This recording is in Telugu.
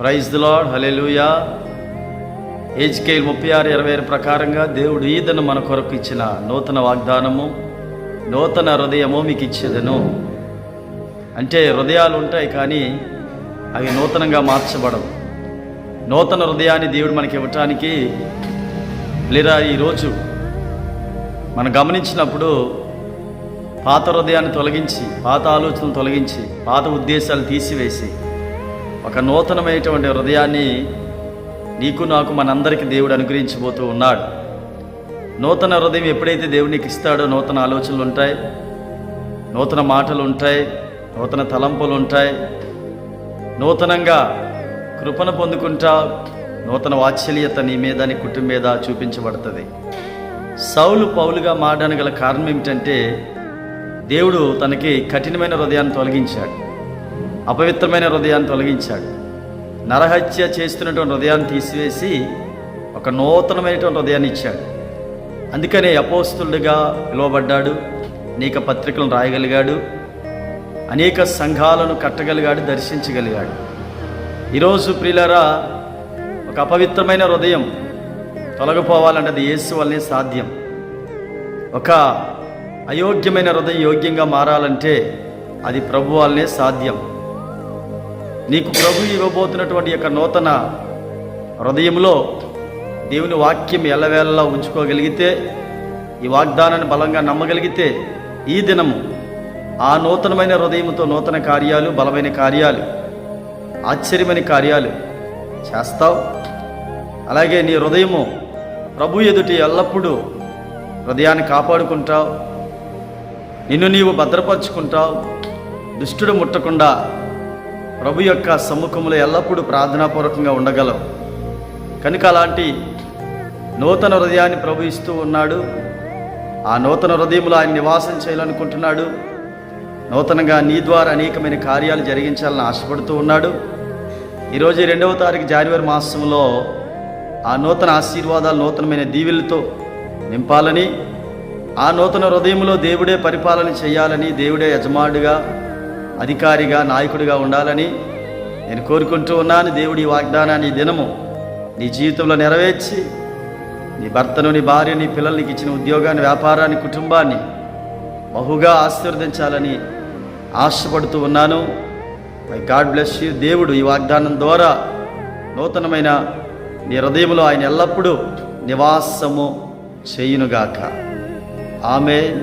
Praise the Lord hallelujah Ezekiel ముప్పై ఆరు ఇరవై ఆరు ప్రకారంగా దేవుడు ఈదను మన కొరకు ఇచ్చిన నూతన వాగ్దానము నూతన హృదయము మీకు ఇచ్చేదను. అంటే హృదయాలు ఉంటాయి కానీ అవి నూతనంగా మార్చబడవు. నూతన హృదయాన్ని దేవుడు మనకి ఇవ్వటానికి లేదా ఈరోజు మనం గమనించినప్పుడు పాత హృదయాన్ని తొలగించి పాత ఆలోచనలు తొలగించి పాత ఉద్దేశాలు తీసివేసి ఒక నూతనమైనటువంటి హృదయాన్ని నీకు నాకు మనందరికీ దేవుడు అనుగ్రహించబోతూ ఉన్నాడు. నూతన హృదయం ఎప్పుడైతే దేవుడు నీకు ఇస్తాడో నూతన ఆలోచనలు ఉంటాయి నూతన మాటలు ఉంటాయి నూతన తలంపులు ఉంటాయి. నూతనంగా కృపను పొందుకుంటా నూతన వాత్సల్యత నీ మీద నీ కుటుంబం మీద చూపించబడుతుంది. సౌలు పౌలుగా మారడానికి గల కారణం ఏమిటంటే దేవుడు తనకి కఠినమైన హృదయాన్ని తొలగించాడు. అపవిత్రమైన హృదయాన్ని తొలగించాడు. నరహత్య చేస్తున్నటువంటి హృదయాన్ని తీసివేసి ఒక నూతనమైనటువంటి హృదయాన్ని ఇచ్చాడు. అందుకనే అపోస్తులుగా పిలువబడ్డాడు అనేక పత్రికలను రాయగలిగాడు అనేక సంఘాలను కట్టగలిగాడు దర్శించగలిగాడు. ఈరోజు ప్రియులరా ఒక అపవిత్రమైన హృదయం తొలగిపోవాలంటే అది యేసు వల్లనే సాధ్యం. ఒక అయోగ్యమైన హృదయం యోగ్యంగా మారాలంటే అది ప్రభు వల్లనే సాధ్యం. నీకు ప్రభు ఇవ్వబోతున్నటువంటి యొక్క నూతన హృదయంలో దేవుని వాక్యం ఎల్లవేళలా ఉంచుకోగలిగితే ఈ వాగ్దానాన్ని బలంగా నమ్మగలిగితే ఈ దినము ఆ నూతనమైన హృదయంతో నూతన కార్యాలు బలమైన కార్యాలు ఆశ్చర్యమైన కార్యాలు చేస్తావు. అలాగే నీ హృదయము ప్రభు ఎదుటి ఎల్లప్పుడూ హృదయాన్ని కాపాడుకుంటావు. నిన్ను నీవు భద్రపరుచుకుంటావు. దుష్టుడు ముట్టకుండా ప్రభు యొక్క సమ్ముఖంలో ఎల్లప్పుడూ ప్రార్థనాపూర్వకంగా ఉండగలం కనుక అలాంటి నూతన హృదయాన్ని ప్రభు ఇస్తూ ఉన్నాడు. ఆ నూతన హృదయంలో ఆయన నివాసం చేయాలనుకుంటున్నాడు. నూతనంగా నీ ద్వారా అనేకమైన కార్యాలు జరిగించాలని ఆశపడుతూ ఉన్నాడు. ఈరోజు రెండవ తారీఖు జనవరి మాసంలో ఆ నూతన ఆశీర్వాదాలు నూతనమైన దీవెలతో నింపాలని ఆ నూతన హృదయంలో దేవుడే పరిపాలన చేయాలని దేవుడే యజమానుడిగా అధికారిగా నాయకుడిగా ఉండాలని నేను కోరుకుంటూ ఉన్నాను. దేవుడి వాగ్దానాన్ని దినము నీ జీవితంలో నెరవేర్చి నీ భర్తను నీ భార్య నీ పిల్లలకి ఇచ్చిన ఉద్యోగాన్ని వ్యాపారాన్ని కుటుంబాన్ని బహుగా ఆశీర్వదించాలని ఆశపడుతూ ఉన్నాను. My God bless you. దేవుడు ఈ వాగ్దానం ద్వారా నూతనమైన నీ హృదయంలో ఆయన ఎల్లప్పుడూ నివాసము చేయునుగాక. ఆమె